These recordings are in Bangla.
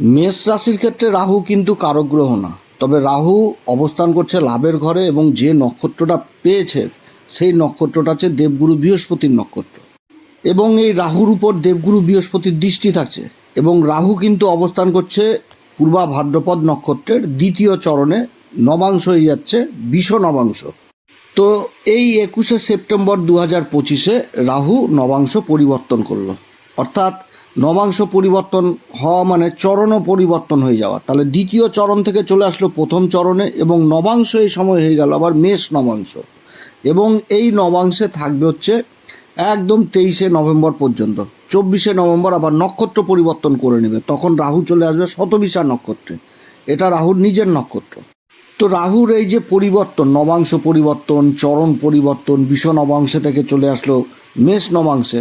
মেষ রাশির ক্ষেত্রে রাহু কিন্তু কারক গ্রহ না। তবে রাহু অবস্থান করছে লাভের ঘরে এবং যে নক্ষত্রটা পেয়েছে, সেই নক্ষত্রটা হচ্ছে দেবগুরু বৃহস্পতির নক্ষত্র। এবং এই রাহুর উপর দেবগুরু বৃহস্পতির দৃষ্টি থাকছে। এবং রাহু কিন্তু অবস্থান করছে পূর্বা ভাদ্রপদ নক্ষত্রের দ্বিতীয় চরণে নবাংশ হয়ে যাচ্ছে বিষ নবাংশ। তো এই একুশে সেপ্টেম্বর দু হাজার পঁচিশে রাহু নবাংশ পরিবর্তন করল। অর্থাৎ নবাংশ পরিবর্তন হওয়া মানে চরণও পরিবর্তন হয়ে যাওয়া। তাহলে দ্বিতীয় চরণ থেকে চলে আসলো প্রথম চরণে এবং নবাংশ এই সময় হয়ে গেল আবার মেষ নবাংশ। এবং এই নবাংশে থাকবে হচ্ছে একদম তেইশে নভেম্বর পর্যন্ত। চব্বিশে নভেম্বর আবার নক্ষত্র পরিবর্তন করে নেবে। তখন রাহু চলে আসবে শতবিশা নক্ষত্রে। এটা রাহুর নিজের নক্ষত্র। তো রাহুর এই যে পরিবর্তন, নবাংশ পরিবর্তন, চরণ পরিবর্তন, বিষ নবাংশে থেকে চলে আসলো মেষ নবাংশে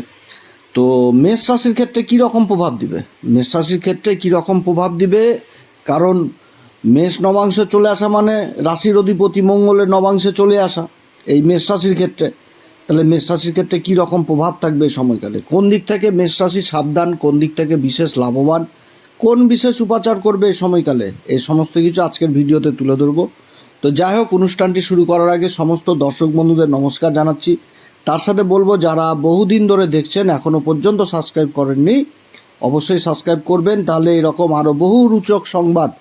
তো মেষ রাশির ক্ষেত্রে কী রকম প্রভাব দিবে? মেষ রাশির ক্ষেত্রে কী রকম প্রভাব দিবে? কারণ মেষ নবাংশে চলে আসা মানে রাশির অধিপতি মঙ্গলের নবাংশে চলে আসা এই মেষ রাশির ক্ষেত্রে। তাহলে মেষ রাশির ক্ষেত্রে কী রকম প্রভাব থাকবে এই সময়কালে? কোন দিক থেকে মেষ রাশি সাবধান, কোন দিক থেকে বিশেষ লাভবান, কোন বিশেষ উপাচার করবে এই সময়কালে? এই সমস্ত কিছু আজকের ভিডিওতে তুলে ধরবো। তো যাই হোক, অনুষ্ঠানটি শুরু করার আগে সমস্ত দর্শক বন্ধুদের নমস্কার জানাচ্ছি। তার সাথে বলব, যারা বহুদিন ধরে দেখছেন এখনও পর্যন্ত সাবস্ক্রাইব করেননি, অবশ্যই সাবস্ক্রাইব করবেন। তাহলে এরকম আরও বহু রুচক সংবাদ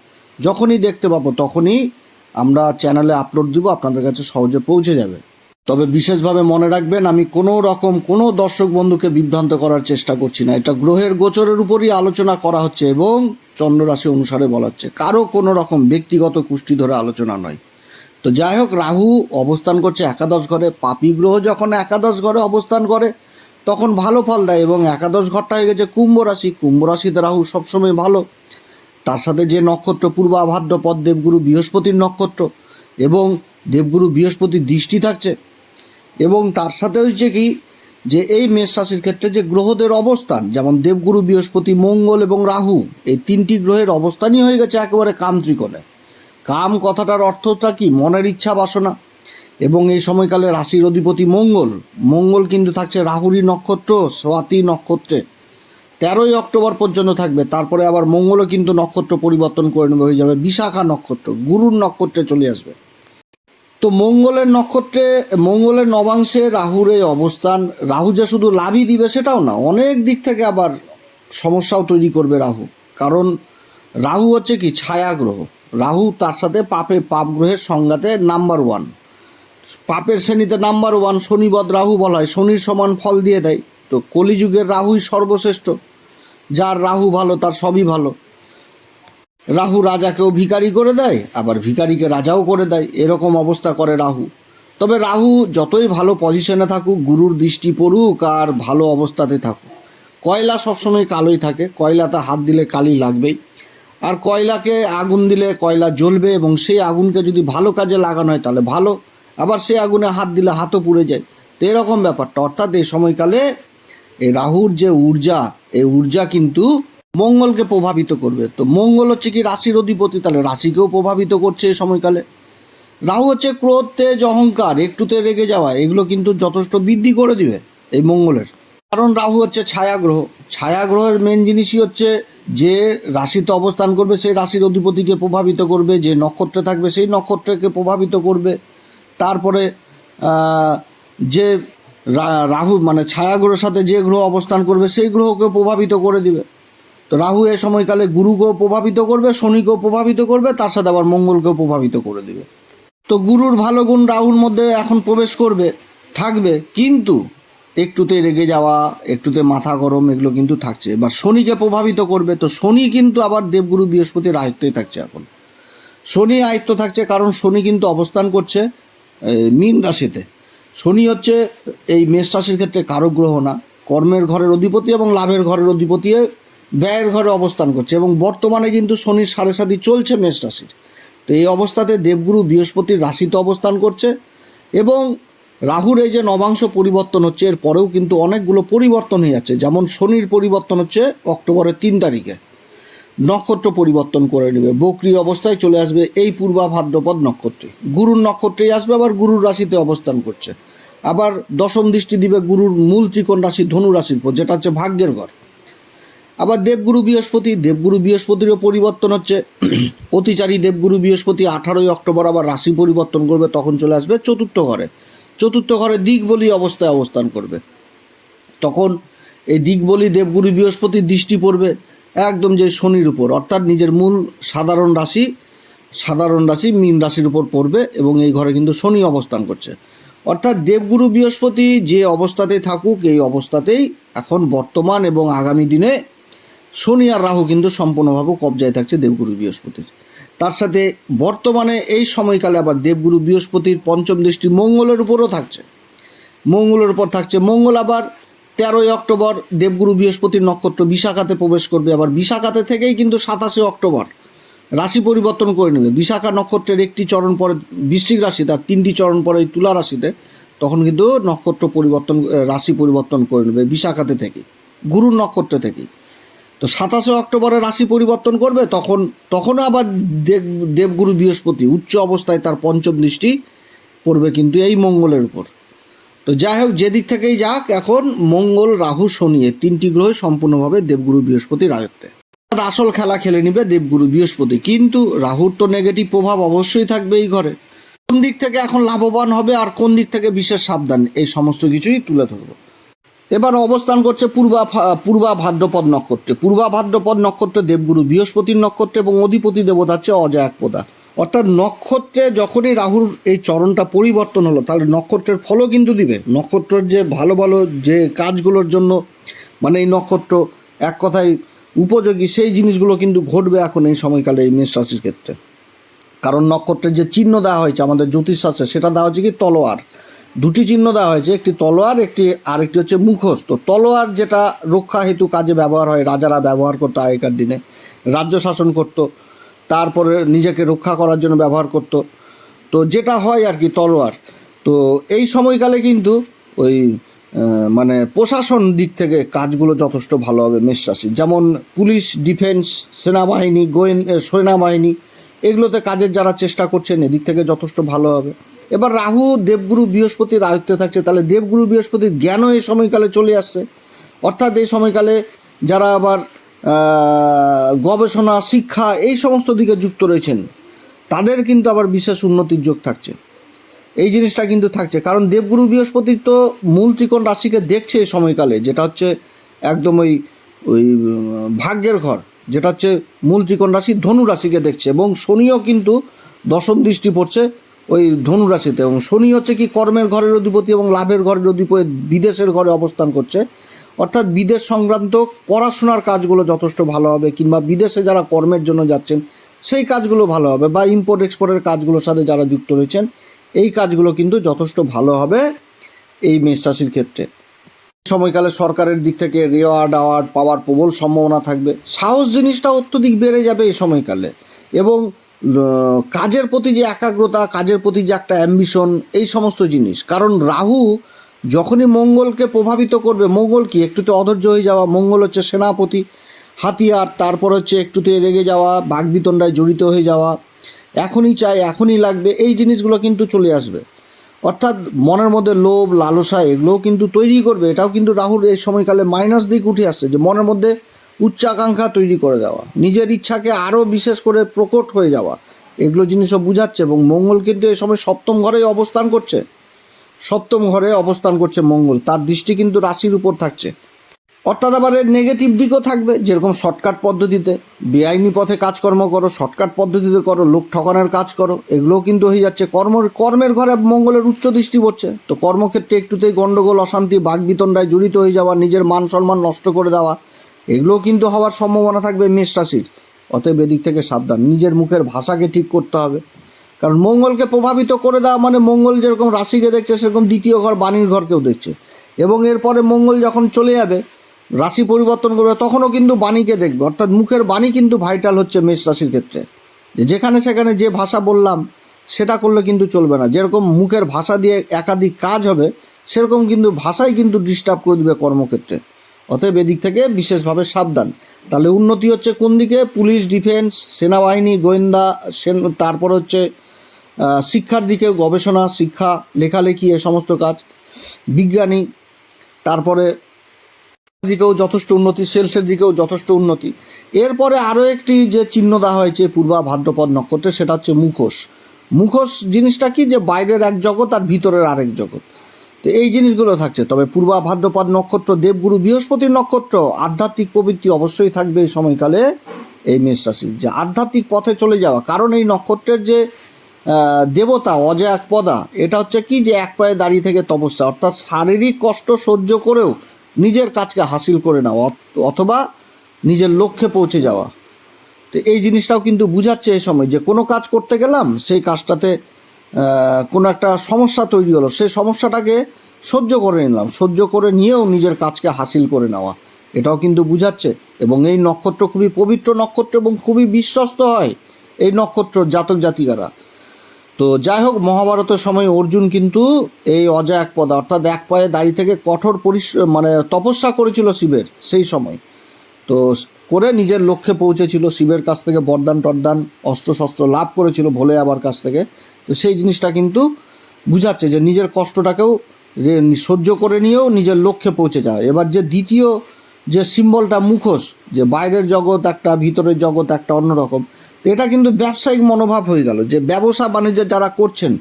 যখনই দেখতে পাবো, তখনই আমরা চ্যানেলে আপলোড দিব, আপনাদের কাছে সহজে পৌঁছে যাবে। তবে বিশেষভাবে মনে রাখবেন, আমি কোনো রকম কোনো দর্শক বন্ধুকে বিভ্রান্ত করার চেষ্টা করছি না। এটা গ্রহের গোচরের উপরই আলোচনা করা হচ্ছে এবং চন্দ্ররাশি অনুসারে বলা হচ্ছে। কারও কোনো রকম ব্যক্তিগত কুষ্টি ধরে আলোচনা নয়। তো যাই হোক, রাহু অবস্থান করছে একাদশ ঘরে, পাপি গ্রহ যখন একাদশ ঘরে অবস্থান করে, তখন ভালো ফল দেয় এবং একাদশ ঘরটা হয়ে গেছে কুম্ভ রাশি। কুম্ভ রাশিতে রাহু সবসময় ভালো। তার সাথে যে নক্ষত্র পূর্বা ভাদ্রপদ দেবগুরু বৃহস্পতির নক্ষত্র এবং দেবগুরু বৃহস্পতির দৃষ্টি থাকছে এবং তার সাথে হচ্ছে কি যে এই মেষ রাশির ক্ষেত্রে যে গ্রহদের অবস্থান, যেমন দেবগুরু বৃহস্পতি, মঙ্গল এবং রাহু, এই তিনটি গ্রহের অবস্থানই হয়ে গেছে একেবারে কাম ত্রিকোণে। কাম কথাটার অর্থটা কি? মনের ইচ্ছা বাসনা। এবং এই সময়কালে রাশির অধিপতি মঙ্গল। মঙ্গল কিন্তু থাকছে রাহুরি নক্ষত্র স্বাতি নক্ষত্রে। তেরোই অক্টোবর পর্যন্ত থাকবে। তারপরে আবার মঙ্গলও কিন্তু নক্ষত্র পরিবর্তন করে নেবে, হয়ে যাবে বিশাখা নক্ষত্র। গুরুর নক্ষত্রে চলে আসবে। তো মঙ্গলের নক্ষত্রে, মঙ্গলের নবাংশে রাহুর এই অবস্থান, রাহু যে শুধু লাভই দিবে সেটাও না, অনেক দিক থেকে আবার সমস্যাও তৈরি করবে রাহু। কারণ রাহু হচ্ছে কি? ছায়া গ্রহ রাহু তার সাথে পাপে পাপ গ্রহের সংজ্ঞাতে নাম্বার ওয়ান। পাপের শ্রেণীতে নাম্বার ওয়ান শনিবদ রাহু বলা হয়। শনির সমান ফল দিয়ে দেয়। তো কলিযুগের রাহুই সর্বশ্রেষ্ঠ। যার রাহু ভালো, তার সবই ভালো। রাহু রাজাকেও ভিখারি করে দেয়, আবার ভিখারিকে রাজাও করে দেয়। এরকম অবস্থা করে রাহু। তবে রাহু যতই ভালো পজিশনে থাকুক, গুরুর দৃষ্টি পড়ুক, আর ভালো অবস্থাতে থাকুক। কয়লা সবসময় কালোই থাকে। কয়লাতে হাত দিলে কালি লাগবেই। আর কয়লাকে আগুন দিলে কয়লা জ্বলবে এবং সেই আগুনকে যদি ভালো কাজে লাগানো হয় তাহলে ভালো, আবার সেই আগুনে হাত দিলে হাতও পুড়ে যায়। তো এরকম ব্যাপারটা। অর্থাৎ এই সময়কালে এই রাহুর যে ঊর্জা, এই ঊর্জা কিন্তু মঙ্গলকে প্রভাবিত করবে। তো মঙ্গল হচ্ছে কি রাশির অধিপতি, তাহলে রাশিকেও প্রভাবিত করছে এই সময়কালে। রাহু হচ্ছে ক্রোধ, তেজ, অহংকার একটুতে রেগে যাওয়া, এগুলো কিন্তু যথেষ্ট বৃদ্ধি করে দিবে এই মঙ্গলের। কারণ রাহু হচ্ছে ছায়া গ্রহ ছায়া গ্রহের মেন জিনিসই হচ্ছে যে রাশিতে অবস্থান করবে, সেই রাশির অধিপতিকে প্রভাবিত করবে, যে নক্ষত্রে থাকবে, সেই নক্ষত্রকে প্রভাবিত করবে। তারপরে যে রাহু মানে ছায়া গ্রহের সাথে যে গ্রহ অবস্থান করবে, সেই গ্রহকে প্রভাবিত করে দিবে। তো রাহু এ সময়কালে গুরুকেও প্রভাবিত করবে, শনিকেও প্রভাবিত করবে, তার সাথে আবার মঙ্গলকেও প্রভাবিত করে দিবে। তো গুরুর ভালো গুণ রাহুর মধ্যে এখন প্রবেশ করবে, থাকবে, কিন্তু একটুতে রেগে যাওয়া, একটুতে মাথা গরম, এগুলো কিন্তু থাকছে। এবার শনিকে প্রভাবিত করবে, তো শনি কিন্তু আবার দেবগুরু বৃহস্পতির আয়ত্তেই থাকছে এখন। শনি আয়ত্ত থাকছে কারণ শনি কিন্তু অবস্থান করছে মীন রাশিতে। শনি হচ্ছে এই মেষ রাশির ক্ষেত্রে কারক গ্রহ না, কর্মের ঘরের অধিপতি এবং লাভের ঘরের অধিপতি ব্যয়ের ঘরে অবস্থান করছে এবং বর্তমানে কিন্তু শনির সাড়ে সাথী চলছে মেষ রাশির। তো এই অবস্থাতে দেবগুরু বৃহস্পতির রাশিতে অবস্থান করছে এবং রাহুর এই যে নবাংশ পরিবর্তন হচ্ছে, এর পরেও কিন্তু অনেকগুলো পরিবর্তন হয়ে যাচ্ছে। যেমন শনির পরিবর্তন হচ্ছে অক্টোবরের তিন তারিখে। নক্ষত্র পরিবর্তন করে নেবে। বকরি অবস্থায় চলে আসবে এই পূর্বা ভাদ্রপদ নক্ষত্রে। গুরুর নক্ষত্রেই আসবে, আবার গুরুর রাশিতে অবস্থান করছে। আবার দশম দৃষ্টি দিবে গুরুর মূল ত্রিকোণ রাশি ধনু রাশির উপর, যেটা হচ্ছে ভাগ্যের ঘর। আবার দেবগুরু বৃহস্পতি, দেবগুরু বৃহস্পতিরও পরিবর্তন হচ্ছে। অতিচারী দেবগুরু বৃহস্পতি আঠারোই অক্টোবর আবার রাশি পরিবর্তন করবে, তখন চলে আসবে চতুর্থ ঘরে। চতুর্থ ঘরে দিক বলি অবস্থায় অবস্থান করবে। তখন এই দিক বলি দেবগুরু বৃহস্পতির দৃষ্টি পড়বে একদম যে শনির উপর, অর্থাৎ নিজের মূল সাধারণ রাশি সাধারণ রাশি মীন রাশির উপর পড়বে এবং এই ঘরে কিন্তু শনি অবস্থান করছে। অর্থাৎ দেবগুরু বৃহস্পতি যে অবস্থাতেই থাকুক, এই অবস্থাতেই এখন বর্তমান এবং আগামী দিনে শনি আর রাহু কিন্তু সম্পূর্ণভাবে কবজায় থাকছে দেবগুরু বৃহস্পতির। তার সাথে বর্তমানে এই সময়কালে আবার দেবগুরু বৃহস্পতির পঞ্চম দৃষ্টি মঙ্গলের উপরও থাকছে। মঙ্গলের উপর থাকছে। মঙ্গল আবার তেরোই অক্টোবর দেবগুরু বৃহস্পতির নক্ষত্র বিশাখাতে প্রবেশ করবে। আবার বিশাখাতে থেকেই কিন্তু সাতাশে অক্টোবর রাশি পরিবর্তন করে নেবে। বিশাখা নক্ষত্রের একটি চরণ পরে বৃশ্চিক রাশি, তার তিনটি চরণ পরে এই তুলা রাশিতে। তখন কিন্তু নক্ষত্র পরিবর্তন, রাশি পরিবর্তন করে নেবে বিশাখাতে থেকে, গুরুর নক্ষত্র থেকেই। তো সাতাশে অক্টোবরে রাশি পরিবর্তন করবে, তখন, তখনও আবার দেব, দেবগুরু বৃহস্পতি, উচ্চ অবস্থায় তার পঞ্চম দৃষ্টি পড়বে কিন্তু এই মঙ্গলের উপর। তো যাই হোক, যেদিক থেকেই যাক, এখন মঙ্গল, রাহু, শনি তিনটি গ্রহ সম্পূর্ণভাবে দেবগুরু বৃহস্পতির আয়ত্তে অর্থাৎ আসল খেলা খেলে নিবে দেবগুরু বৃহস্পতি, কিন্তু রাহুর তো নেগেটিভ প্রভাব অবশ্যই থাকবে এই ঘরে। কোন দিক থেকে এখন লাভবান হবে আর কোন দিক থেকে বিশেষ সাবধান, এই সমস্ত কিছুই তুলে ধরবো। এবার অবস্থান করছে পূর্বা পূর্বা ভাদ্রপদ নক্ষত্রে। পূর্বা ভাদ্রপদ নক্ষত্রে দেবগুরু বৃহস্পতির নক্ষত্র এবং অধিপতি দেবতা হচ্ছে অজয়াকপদা অর্থাৎ নক্ষত্রে যখনই রাহুর এই চরণটা পরিবর্তন হলো, তাহলে নক্ষত্রের ফলও কিন্তু দিবে। নক্ষত্রের যে ভালো ভালো যে কাজগুলোর জন্য মানে এই নক্ষত্র এক কথায় উপযোগী, সেই জিনিসগুলো কিন্তু ঘটবে এখন এই সময়কালে এই মেষ রাশির ক্ষেত্রে। কারণ নক্ষত্রের যে চিহ্ন দেওয়া হয়েছে, আমাদের জ্যোতিষশাস্ত্রে সেটা দেওয়া হচ্ছে কি তলোয়ার। দুটি চিহ্ন দেওয়া হয়েছে, একটি তলোয়ার, একটি আরেকটি হচ্ছে মুখোশ তো তলোয়ার যেটা রক্ষা হেতু কাজে ব্যবহার হয়, রাজারা ব্যবহার করতো আগেকার দিনে, রাজ্য শাসন করতো, তারপরে নিজেকে রক্ষা করার জন্য ব্যবহার করত। তো যেটা হয় আর কি তলোয়ার। তো এই সময়কালে কিন্তু ওই মানে প্রশাসন দিক থেকে কাজগুলো যথেষ্ট ভালো হবে মেষ রাশি যেমন পুলিশ, ডিফেন্স, সেনাবাহিনী, গোয়েন সেনাবাহিনী এগুলোতে কাজের যারা চেষ্টা করছেন, এদিক থেকে যথেষ্ট ভালো হবে। এবার রাহু, দেবগুরু বৃহস্পতির আয়ত্তে থাকছে, তাহলে দেবগুরু বৃহস্পতির জ্ঞানও এই সময়কালে চলে আসছে। অর্থাৎ এই সময়কালে যারা আবার গবেষণা, শিক্ষা এই সমস্ত দিকে যুক্ত রয়েছেন, তাদের কিন্তু আবার বিশেষ উন্নতির যোগ থাকছে। এই জিনিসটা কিন্তু থাকছে। কারণ দেবগুরু বৃহস্পতি তো মূল ত্রিকোণ রাশিকে দেখছে এই সময়কালে, যেটা হচ্ছে একদম ওই ওই ভাগ্যের ঘর, যেটা হচ্ছে মূল ত্রিকোণ রাশি ধনু রাশিকে দেখছে এবং শনিও কিন্তু দশম দৃষ্টি পড়ছে ওই ধনু রাশিতে এবং শনি হচ্ছে কি কর্মের ঘরের অধিপতি এবং লাভের ঘরের অধিপতি, বিদেশের ঘরে অবস্থান করছে। অর্থাৎ বিদেশ সংক্রান্ত পড়াশোনার কাজগুলো যথেষ্ট ভালো হবে কিংবা বিদেশে যারা কর্মের জন্য যাচ্ছেন, সেই কাজগুলো ভালো হবে বা ইম্পোর্ট এক্সপোর্টের কাজগুলোর সাথে যারা যুক্ত রয়েছেন, এই কাজগুলো কিন্তু যথেষ্ট ভালো হবে এই মেষ রাশির ক্ষেত্রে। সময়কালে সরকারের দিক থেকে রেওয়ার্ড আওয়ার্ড পাওয়ার প্রবল সম্ভাবনা থাকবে। সাহস জিনিসটা অত্যধিক বেড়ে যাবে এই সময়কালে। এবং কাজের প্রতি যে একাগ্রতা, কাজের প্রতি যে একটা অ্যাম্বিশন এই সমস্ত জিনিস। কারণ রাহু যখনই মঙ্গলকে প্রভাবিত করবে, মঙ্গল কি? একটুতে অধৈর্য হয়ে যাওয়া। মঙ্গল হচ্ছে সেনাপতি, হাতিয়ার, তারপর হচ্ছে একটুতে রেগে যাওয়া বাগবিতণ্ডায় জড়িত হয়ে যাওয়া। এখনই চাই, এখনই লাগবে, এই জিনিসগুলো কিন্তু চলে আসবে। অর্থাৎ মনের মধ্যে লোভ, লালসা এগুলোও কিন্তু তৈরি করবে। এটাও কিন্তু রাহুল এই সময়কালে মাইনাস দিক উঠে আসছে যে মনের মধ্যে উচ্চাকাঙ্ক্ষা তৈরি করে দেওয়া, নিজের ইচ্ছাকে আরও বিশেষ করে প্রকট হয়ে যাওয়া, এগুলো জিনিসও বুঝাচ্ছে এবং মঙ্গল কিন্তু এই সময় সপ্তম ঘরেই অবস্থান করছে। সপ্তম ঘরে অবস্থান করছে মঙ্গল, তার দৃষ্টি কিন্তু রাশির উপর থাকছে। অর্থাৎ আবার এর নেগেটিভ দিকও থাকবে, যেরকম শর্টকাট পদ্ধতিতে। বেআইনি পথে কাজকর্ম করো শর্টকাট পদ্ধতিতে করো, লোক ঠকানোর কাজ করো, এগুলোও কিন্তু হয়ে যাচ্ছে। কর্ম কর্মের ঘরে মঙ্গলের উচ্চ দৃষ্টি পড়ছে। তো কর্মক্ষেত্রে একটুতেই গণ্ডগোল অশান্তি বাগবিতণ্ডায় জড়িত হয়ে যাওয়া, নিজের মান সম্মান নষ্ট করে দেওয়া, এগুলোও কিন্তু হওয়ার সম্ভাবনা থাকবে মেষ রাশির। অতএব এদিক থেকে সাবধান, নিজের মুখের ভাষাকে ঠিক করতে হবে। কারণ মঙ্গলকে প্রভাবিত করে দেওয়া মানে মঙ্গল যেরকম রাশিকে দেখছে, সেরকম দ্বিতীয় ঘর বাণীর ঘরকেও দেখছে। এবং এরপরে মঙ্গল যখন চলে যাবে রাশি পরিবর্তন করবে, তখনও কিন্তু বাণীকে দেখবে। অর্থাৎ মুখের বাণী কিন্তু ভাইটাল হচ্ছে মেষ রাশির ক্ষেত্রে। যেখানে সেখানে যে ভাষা বললাম, সেটা করলে কিন্তু চলবে না। যেরকম মুখের ভাষা দিয়ে একাধিক কাজ হবে, সেরকম কিন্তু ভাষাই কিন্তু ডিস্টার্ব করে দেবে কর্মক্ষেত্রে। অতএব এদিক থেকে বিশেষভাবে সাবধান। তাহলে উন্নতি হচ্ছে কোন দিকে? পুলিশ, ডিফেন্স, সেনাবাহিনী, গোয়েন্দা সেন তারপর হচ্ছে শিক্ষার দিকে গবেষণা, শিক্ষা, লেখালেখি, এ সমস্ত কাজ। বিজ্ঞানী, তারপরে দিকেও যথেষ্ট উন্নতি, সেলসের দিকেও যথেষ্ট উন্নতি। এরপরে আরও একটি যে চিহ্ন দেওয়া হয়েছে পূর্বা ভাদ্রপদ নক্ষত্রে, সেটা হচ্ছে মুখোশ। মুখোশ জিনিসটা কি? যে বাইরের এক জগৎ আর ভিতরের আরেক জগৎ। তো এই জিনিসগুলো থাকছে। তবে পূর্বা ভাদ্রপদ নক্ষত্র দেবগুরু বৃহস্পতির নক্ষত্র, আধ্যাত্মিক প্রবৃত্তি অবশ্যই থাকবে এই সময়কালে এই মেষ রাশির। যে আধ্যাত্মিক পথে চলে যাওয়া, কারণ এই নক্ষত্রের যে দেবতা, অজয় পদা, এটা হচ্ছে কি? যে এক পায়ে দাঁড়িয়ে থেকে তপস্যা, অর্থাৎ শারীরিক কষ্ট সহ্য করেও নিজের কাজকে হাসিল করে নেওয়া অথ- অথবা নিজের লক্ষ্যে পৌঁছে যাওয়া। তো এই জিনিসটাও কিন্তু বুঝাচ্ছে এই সময় যে কোনো কাজ করতে গেলাম, সেই কাজটাতে কোনো একটা সমস্যা তৈরি হলো, সেই সমস্যাটাকে সহ্য করে নিলাম, সহ্য করে নিয়েও নিজের কাজকে হাসিল করে নেওয়া। এটাও কিন্তু বুঝাচ্ছে। এবং এই নক্ষত্র খুবই পবিত্র নক্ষত্র এবং খুবই বিশ্বস্ত হয়। এই নক্ষত্র জাতক জাতিকারা। তো যাই হোক, মহাভারতের সময় অর্জুন কিন্তু এই অজয় এক পদ, অর্থাৎ এক পায়ে দাঁড়িয়ে থেকে কঠোর পরিশ্রম মানে তপস্যা করেছিল শিবের সেই সময়। তো করে নিজের লক্ষ্যে পৌঁছেছিল, শিবের কাছ থেকে বরদান টরদান অস্ত্র শস্ত্র লাভ করেছিল ভোলে আবার কাছ থেকে। তো সেই জিনিসটা কিন্তু বুঝাচ্ছে যে নিজের কষ্টটাকেও যে সহ্য করে নিয়েও নিজের লক্ষ্যে পৌঁছে যায়। এবার যে দ্বিতীয় যে সিম্বলটা মুখোশ, যে বাইরের জগৎ একটা, ভিতরের জগৎ একটা অন্যরকম তো এটা কিন্তু ব্যবসায়িক মনোভাব হয়ে গেল, যে ব্যবসা বাণিজ্য যারা করছেন,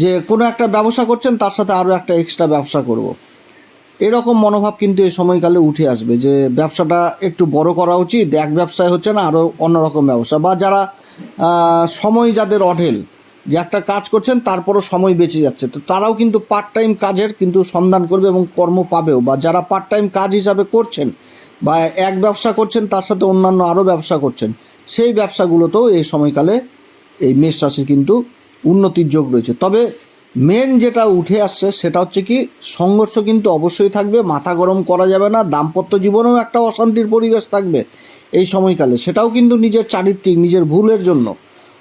যে কোনো একটা ব্যবসা করছেন, তার সাথে আরও একটা এক্সট্রা ব্যবসা করব। এরকম মনোভাব কিন্তু এই সময়কালে উঠে আসবে, যে ব্যবসাটা একটু বড় করা উচিত, এক ব্যবসায় হচ্ছে না আরও অন্যরকম ব্যবসা বা যারা সময় যাদের অঢেল, যে একটা কাজ করছেন, তারপরও সময় বেঁচে যাচ্ছে, তো তারাও কিন্তু পার্ট টাইম কাজের কিন্তু সন্ধান করবে এবং কর্ম পাবেও বা যারা পার্ট টাইম কাজ হিসাবে করছেন, বা এক ব্যবসা করছেন, তার সাথে অন্যান্য আরও ব্যবসা করছেন সেই ব্যবসাগুলোতেও এই সময়কালে এই মেষ রাশির কিন্তু উন্নতির যোগ রয়েছে। তবে মেন যেটা উঠে আসছে সেটা হচ্ছে কি, সংঘর্ষ কিন্তু অবশ্যই থাকবে, মাথা গরম করা যাবে না, দাম্পত্য জীবনেও একটা অশান্তির পরিবেশ থাকবে এই সময়কালে। সেটাও কিন্তু নিজের চারিত্রিক, নিজের ভুলের জন্য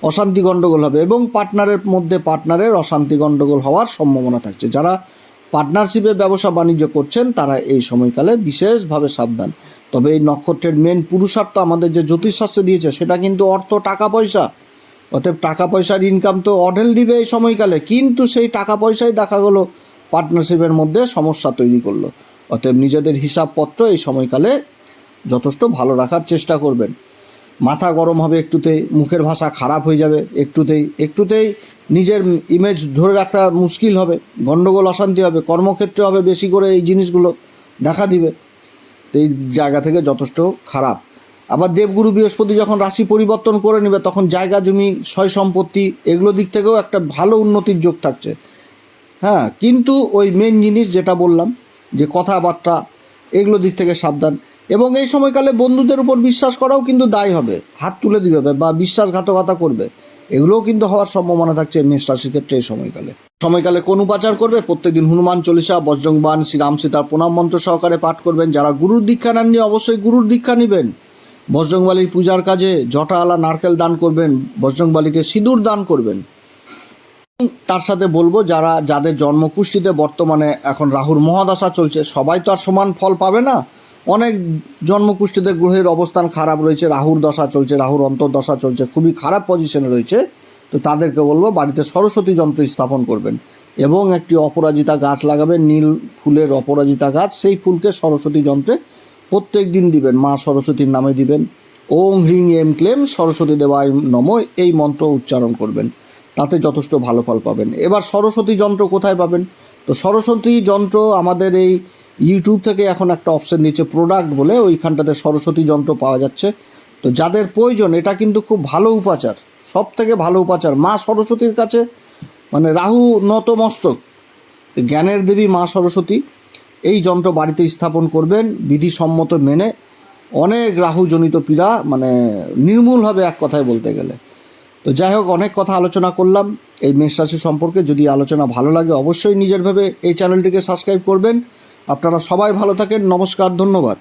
অশান্তি গণ্ডগোল হবে এবং পার্টনারের মধ্যে পার্টনারের অশান্তি গণ্ডগোল হওয়ার সম্ভাবনা থাকছে। যারা পার্টনারশিপে ব্যবসা বাণিজ্য করছেন, তারা এই সময়কালে বিশেষভাবে সাবধান। তবে এই নক্ষত্রের মেন পুরুষার্থ আমাদের যে জ্যোতিষশাস্ত্রে দিয়েছে, সেটা কিন্তু অর্থ টাকা পয়সা অতএব টাকা পয়সার ইনকাম তো অঢেল দিবে এই সময়কালে, কিন্তু সেই টাকা পয়সাই দেখা গেলো পার্টনারশিপের মধ্যে সমস্যা তৈরি করল। অতএব নিজেদের হিসাবপত্র এই সময়কালে যথেষ্ট ভালো রাখার চেষ্টা করবেন। মাথা গরম হবে একটুতেই, মুখের ভাষা খারাপ হয়ে যাবে একটুতেই একটুতেই নিজের ইমেজ ধরে রাখা মুশকিল হবে গণ্ডগোল অশান্তি হবে, কর্মক্ষেত্রে হবে বেশি করে এই জিনিসগুলো দেখা দিবে। তো এই জায়গা থেকে যথেষ্ট খারাপ। আবার দেবগুরু বৃহস্পতি যখন রাশি পরিবর্তন করে নেবে, তখন জায়গা, জমি, সয় সম্পত্তি এগুলো দিক থেকেও একটা ভালো উন্নতির যোগ থাকছে। হ্যাঁ কিন্তু ওই মেন জিনিস যেটা বললাম, যে কথাবার্তা, এগুলো দিক থেকে সাবধান। এবং এই সময়কালে বন্ধুদের উপর বিশ্বাস করাও কিন্তু দায় হবে। হাত তুলে দিবে বা বিশ্বাসঘাতকতা করবে। এগুলোও কিন্তু হওয়ার সম্ভাবনা থাকছে মেষ রাশির ক্ষেত্রে এই সময়কালে। সময়কালে কোন উপাচার করবে? প্রত্যেকদিন হনুমান চল্লিশা বজ্রংবান শ্রীরাম সীতার প্রণাম মন্ত্র সহকারে পাঠ করবেন। যারা গুরুর দীক্ষা নেননি, অবশ্যই গুরুর দীক্ষা নেবেন। বজরংবালির পূজার কাজে জটা আলা নারকেল দান করবেন। বজরংবালিকে সিঁদুর দান করবেন। তার সাথে বলব, যারা যাদের জন্মকুষ্ঠিতে বর্তমানে এখন রাহুর মহাদশা চলছে, সবাই তো আর সমান ফল পাবে না। অনেক জন্মকুষ্ঠিতে গ্রহের অবস্থান খারাপ রয়েছে, রাহুর দশা চলছে, রাহুর অন্তর্দশা চলছে, খুবই খারাপ পজিশনে রয়েছে। তো তাদেরকে বলব, বাড়িতে সরস্বতী যন্ত্র স্থাপন করবেন এবং একটি অপরাজিতা গাছ লাগাবেন, নীল ফুলের অপরাজিতা গাছ, সেই ফুলকে সরস্বতী যন্ত্রে প্রত্যেক দিন দিবেন, মা সরস্বতীর নামে দিবেন। ওং হ্রিং এম ক্লেম, সরস্বতী দেবায় নম, এই মন্ত্র উচ্চারণ করবেন। তাতে যথেষ্ট ভালো ফল পাবেন। এবার সরস্বতী যন্ত্র কোথায় পাবেন? তো সরস্বতী যন্ত্র আমাদের এই ইউটিউব থেকে এখন একটা অপশন নিচে প্রোডাক্ট বলে, ওইখানটাতে সরস্বতী যন্ত্র পাওয়া যাচ্ছে। তো যাদের প্রয়োজন, এটা কিন্তু খুব ভালো উপাচার সব থেকে ভালো উপাচার। মা সরস্বতীর কাছে মানে রাহু নতমস্তক তো জ্ঞানের দেবী মা সরস্বতী, এই যন্ত্র বাড়িতে স্থাপন করবেন বিধিসম্মত মেনে। অনেক রাহুজনিত পীড়া মানে নির্মূল হবে এক কথায় বলতে গেলে। তো যাই হোক, অনেক কথা আলোচনা করলাম। এই মেষ রাশি সম্পর্কে যদি আলোচনা ভালো লাগে, অবশ্যই নিজের ভেবে এই চ্যানেলটিকে সাবস্ক্রাইব করবেন। আপনারা সবাই ভালো থাকেন। নমস্কার, ধন্যবাদ।